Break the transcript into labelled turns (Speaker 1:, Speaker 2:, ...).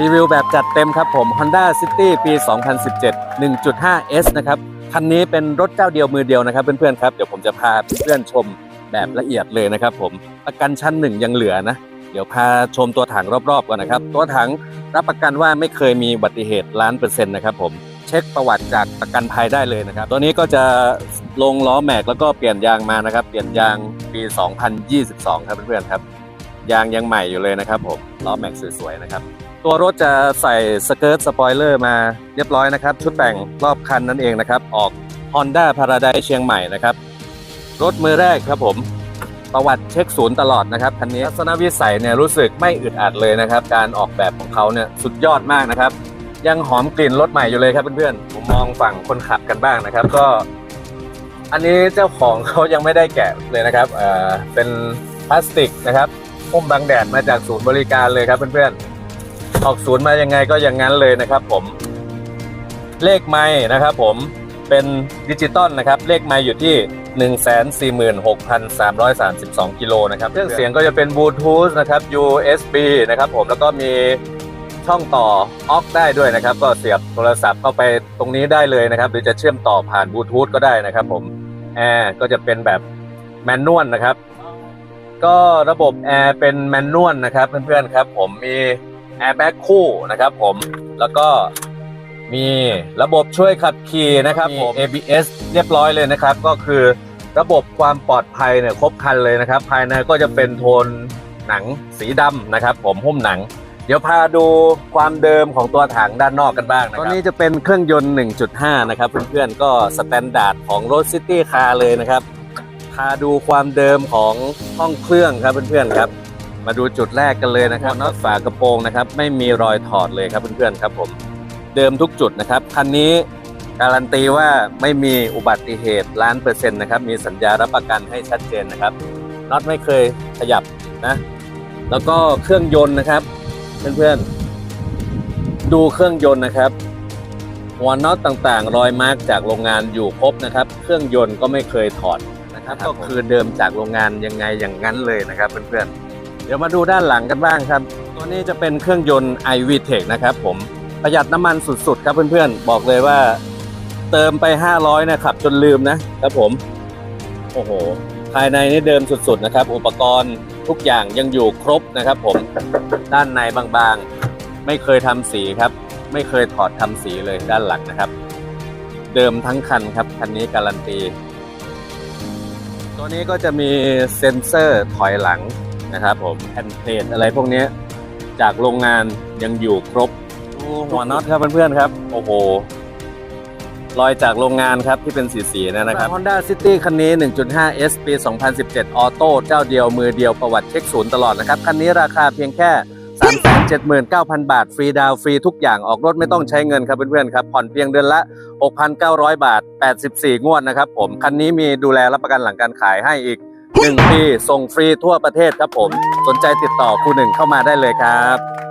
Speaker 1: รีวิวแบบจัดเต็มครับผม Honda City ปี 2017 1.5S นะครับคันนี้เป็นรถเจ้าเดียวมือเดียวนะครับเพื่อนๆครับ เดี๋ยวผมจะพาเพื่อนชมแบบละเอียดเลยนะครับผมประกันชั้นหนึ่งยังเหลือนะ เดี๋ยวพาชมตัวถังรอบๆก่อนนะครับ ตัวถังรับประกันว่าไม่เคยมีอุบัติเหตุล้านเปอร์เซ็นต์นะครับผมเช็คประวัติจากประกันภัยได้เลยนะครับ ตัวนี้ก็จะลงล้อแม็กแล้วก็เปลี่ยนยางมานะครับ เปลี่ยนยางปี 2022 ครับเพื่อนๆครับ ยางยังใหม่อยู่เลยนะครับผมล้อแม็กสวยๆนะครับ ตัวรถจะใส่สเกิร์ตสปอยเลอร์มาเรียบร้อยนะครับ ชุดแต่งรอบคันนั่นเองนะครับ ออก Honda Paradise เชียงใหม่นะครับ รถมือแรกครับผมประวัติเช็คศูนย์ตลอดนะครับคันนี้ทัศนวิสัยเนี่ยรู้สึกไม่อึดอัดเลยนะครับ การออกแบบของเขาเนี่ยสุดยอดมากนะครับ ยังหอมกลิ่นรถใหม่อยู่เลยครับเพื่อนๆผมมองฝั่งคนขับกันบ้างนะครับ ก็ อันนี้เจ้าของเขายังไม่ได้แกะเลยนะครับเอ่อเป็นพลาสติกนะครับ พุ่มบังแดดมาจากศูนย์บริการเลยครับเพื่อนๆออกศูนย์มายังไงก็อย่างนั้นเลยนะครับ ผม เลขไม้นะครับ ผมเป็นดิจิตอลนะครับ เลขไม้อยู่ที่ 146,332 กิโลนะครับเครื่องเสียงก็จะเป็นบลูทูธนะครับ USB นะครับ ผมแล้วก็มีช่องต่อออกได้ด้วยนะครับ ก็เสียบโทรศัพท์เข้าไปตรงนี้ได้เลยนะครับ หรือจะเชื่อมต่อผ่านบลูทูธก็ได้นะครับ ผมแอร์ก็จะเป็นแบบแมนนวลนะครับ ก็ระบบแอร์เป็นแมนนวลนะครับเพื่อนๆครับ ผมมีแอร์แบ็กคู่นะครับ ผมแล้วก็มีระบบช่วยขับขี่นะครับผม ABS เรียบร้อยเลยนะครับ ก็คือระบบความปลอดภัยเนี่ยครบครันเลยนะครับ ภายในก็จะเป็นโทนหนังสีดำนะครับ ผมหุ้มหนัง เดี๋ยวพาดูความเดิมของตัวถังด้านนอกกันบ้างนะครับตัวนี้จะเป็นเครื่องยนต์ 1.5 นะครับ เพื่อนๆก็สแตนดาร์ดของรถซิตี้คาร์เลยนะครับ พาดูความเดิมของห้องเครื่องครับเพื่อนๆครับ มาดูจุดแรกกันเลยนะครับน็อตฝากระโปรงนะครับ ไม่มีรอยถอดเลยครับเพื่อนๆครับผมเดิมทุกจุดนะครับคันนี้การันตีว่าไม่มีอุบัติเหตุล้านเปอร์เซ็นต์นะครับ มีสัญญารับประกันให้ชัดเจนนะครับน็อตไม่เคยขยับนะ แล้วก็เครื่องยนต์นะครับ เพื่อนๆ ดูเครื่องยนต์นะครับ หัวน็อตต่างๆ รอยมาร์กจากโรงงานอยู่ครบนะครับ เครื่องยนต์ก็ไม่เคยถอดนะ ครับก็คือเดิมจากโรงงานยังไงอย่างนั้นเลยนะครับเพื่อนๆเดี๋ยวมาดูด้านหลังกันบ้างครับ ตัวนี้จะเป็นเครื่องยนต์ i v t e c h นะครับผมประหยัดน้ำมันสุดๆ ครับเพื่อนๆ บอกเลยว่าเติมไป 500นะขับจนลืมนะครับผม โอ้โห ภายในนี่เดิมสุดๆนะครับ อุปกรณ์ทุกอย่างยังอยู่ครบนะครับผมด้านในบางๆ ไม่เคยทำสีครับ ไม่เคยถอดทำสีเลยด้านหลังนะครับ เดิมทั้งคันครับ คันนี้การันตี ตัวนี้ก็จะมีเซ็นเซอร์ถอยหลังนะครับผมแอนเพลทอะไรพวกนี้จากโรงงานยังอยู่ครบดูหัวน็อตครับเพื่อนๆครับ โอ้โหรอยจากโรงงานครับที่เป็นสีๆนะครับ Honda City คันนี้ 1.5 S ปี 2017 ออโต้เจ้าเดียวมือเดียวประวัติเช็คศูนย์ตลอดนะครับ คันนี้ราคาเพียงแค่ 379,000 บาท ฟรีดาวฟรีทุกอย่างออกรถไม่ต้องใช้เงินครับเพื่อนๆครับ ผ่อนเพียงเดือนละ 6,900 บาท 84 งวดนะครับผม คันนี้มีดูแลรับประกันหลังการขายให้อีก 1 ปี ส่งฟรีทั่วประเทศครับผม สนใจติดต่อครูหนึ่งเข้ามาได้เลยครับ